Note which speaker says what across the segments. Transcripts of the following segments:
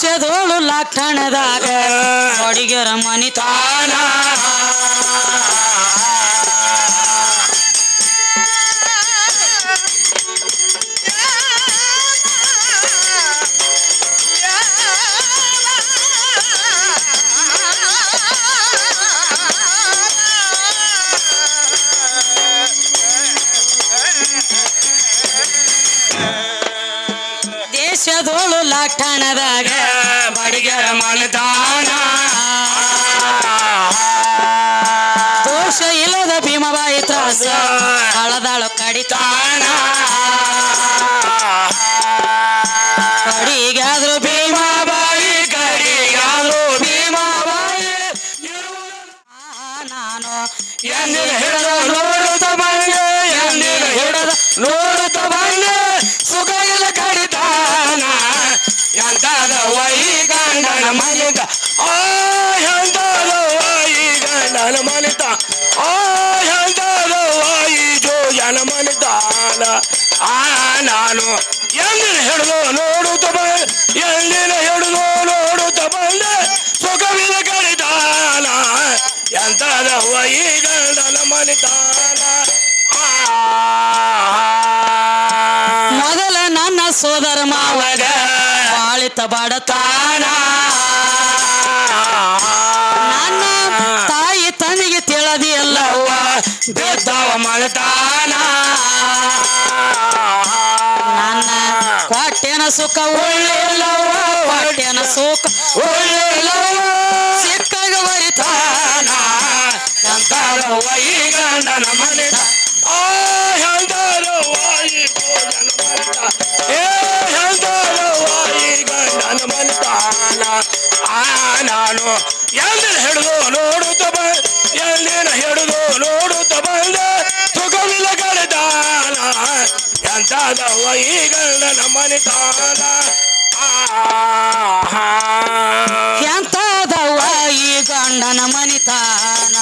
Speaker 1: ದೇಶದೋಳು ಲಕ್ಷಣದಾಗ ಅಡಿಗರ ಮನಿತಾನ ದೇಶದೋಳು ಲಾಠಣದಾಗ
Speaker 2: ಬಡಿಗೆರ
Speaker 1: ದೋಷ ಇಲ್ಲದ ಭೀಮಬಾಯಿ ತ್ರಾಸ, ಕಳದಾಳು ಕಡಿತಾನ. ಕಡಿಗಾದ್ರು ಭೀಮಬಾಯಿ
Speaker 2: ಕಡಿಗಾದ್ರು ಭೀಮಬಾಯಿ.
Speaker 1: ನಾನು
Speaker 2: ಎಂದಿನ ಹಿಡಿದು ನೋಡುತ್ತ ಬಂದೆ ಎಂದಿನ ಹಿಡಿದು ನೋಡುತ್ತ ಬಂದೆ. ಮನಿತ ಆ ವೈ ಗಂಡನ ಮನೆತ. ಆ ವೈ ಜೋಜನ ಮನಿತಾನ ಆ ನಾನು ಎಂದಿನ ಹಿಡಿದು ನೋಡು ತಬ ಎಂದಿನ ಹಿಡಿದು ನೋಡು ಬಂದೆ? ಸುಖವಿದ ಕಡಿತಾನ ಎಂತದ ವೈ ಗಂಡನ ಮನಿತಾನ
Speaker 1: ಮೊದಲ ನನ್ನ ಸೋದರ ಮಾವಗ ಬಾಳಿತ ಬಡತಾನ
Speaker 2: ಬೇತಾವ ಮಳತಾನ
Speaker 1: ನನ್ನ ಕೊಟ್ಟೆನ ಸುಖ ಒಳ್ಳೆಯಲ್ಲವ ಕೊಟ್ಟೆನ ಸುಖ.
Speaker 2: ಒಳ್ಳೆಯಲ್ಲವ
Speaker 1: ಸಿಕ್ಕಾಗ ಬರಿತಾನ
Speaker 2: ಎಂತಾದ ವೈ ಗಂಡನ ಮನಿತ ಆ! ಗಂಡನ ಮನಿತಾನ ಆ
Speaker 1: ಎಂತದವ್ವ ಈ ಗಂಡನ ಮನಿತಾನ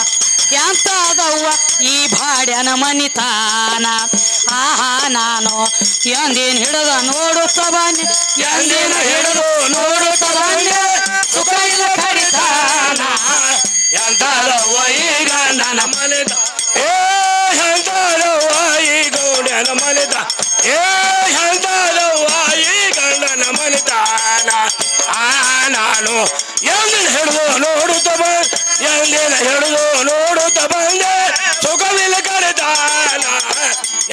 Speaker 1: ಎಂತದವ್ವ ಈ ಭಾಡ್ಯನ ಮನಿತಾನ ಆಹಾ ನಾನು ಎಂದಿನ ಹಿಡಿದ ನೋಡುತ್ತ ಬನ್ನಿ
Speaker 2: ಎಂದಿನ ಹಿಡಿದು ನೋಡುತ್ತ ಬನ್ನಿ ಸುಖ ಇಲ್ಲ ಕಡಿತಾನ. ಎಂತದವ್ವ ಈ ಗಂಡನ ಮನೆದ ಎಂದಿನ ಹಿಡಿದು ನೋಡುತ್ತ ಬಂದ ಎಲ್ಲಿನ ಹಿಡಿದು ನೋಡುತ್ತ ಬಂದೆ ಸುಖವಿಲ್ಲ ಕರೆದಾನ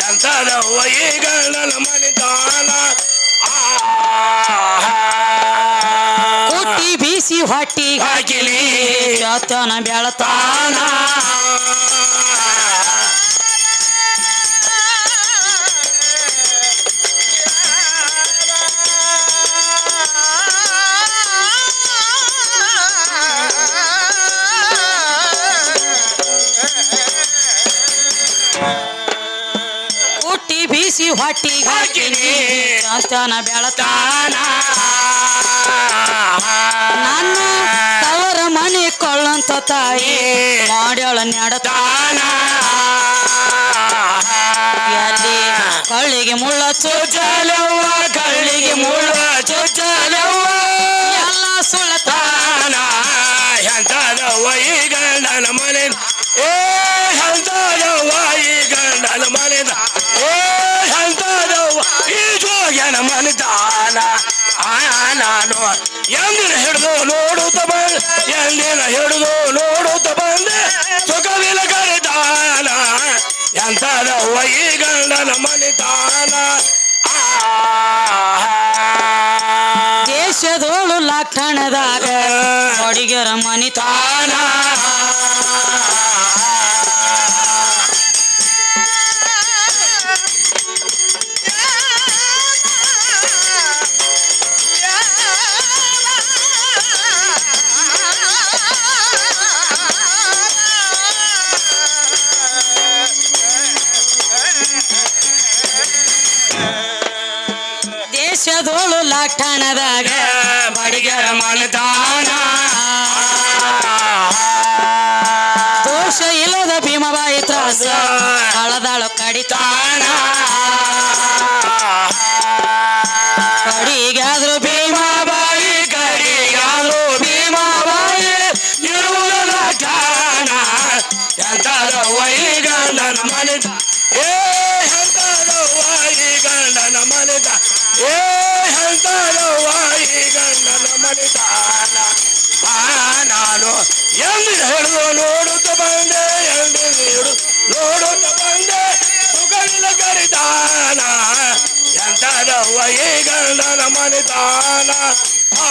Speaker 2: ಎಂತಾದ ವೈ ಗಂಡನ ಮನೆದಾನ
Speaker 1: ಹುಟ್ಟಿ ಬೀಸಿ ಹೊಟ್ಟಿ
Speaker 2: ಹಾಕಿಲಿ
Speaker 1: ಚತನ ಬೆಳತಾನ ಬೀಸಿ
Speaker 2: ಹಾಕಿನಿ
Speaker 1: ಚತನ ಬೆಳತಾನ.
Speaker 2: ತಾನ
Speaker 1: ನನ್ನ ತವರ ಮನೆ ಕೊಳ್ಳಂತ ತಾಯಿ ಮಾಡ್ಯಾಳ ನೆಡತಾನ. ಎಲ್ಲಿ? ಕಳ್ಳಿಗೆ ಮುಳ್ಳ ಚುಚ್ಚಲವ್ವ ಕಳ್ಳಿಗೆ ಮುಳ್ಳ
Speaker 2: ಚುಚ್ಚಲವ್ವ.
Speaker 1: ಎಲ್ಲ ಸುಳತಾನ
Speaker 2: ತಾನ ಈಗ ನನ್ನ ಮನೆ? ಏ ಎಂತಾದ ಎಂದಿನ ಹಿಡಿದು ನೋಡುತ್ತ ಬಂದೆ ಎಂದಿನ ಹಿಡಿದು ನೋಡುತ್ತ ಬಂದೆ. ಸುಖವಿಲ್ಲ ಕರೆದಾನ ಎಂತದ ವೈ ಗಂಡನ ಮನಿತಾನ
Speaker 1: ದೇಶದೋಳು ಲಕ್ಷಣದಾಗ ಅಡಿಗರ ಮನಿತಾನ ಧೋಳು ಲಾಠಾಣದಾಗ.
Speaker 2: ಬಡಿಗೆರ ಮನದಾನ
Speaker 1: ದೋಷ ಇಲ್ಲದ ಭೀಮಬಾಯಿ ತ್ರಾಸ. ಹಳದಾಳು
Speaker 2: ಕಡಿತಾಣ
Speaker 1: ಕಡಿಗಾದ್ರು ಭೀಮಬಾಯಿ ಕಡಿಗಾದ್ರು
Speaker 2: ಭೀಮಬಾಯಿ ಇರುವುದು ಲಾಠಾಣ ಎಂತಾರ ವೈಗಂಡನ ಏ ಎಂತಾರ ವೈಗಂಡನ ಮನಿದ ಏ ಎಂದು ಹೇಳಿದು ನೋಡು ಬಂದೆ ಎಂದು ನೀಡು ನೋಡುತ್ತ ಬಂದೆ. ಸುಗಣಿಲ ಕರಿತಾನ ಎಂತದವ್ವ ಈ ಗಂಡನ ಮನಿತಾನ ಆ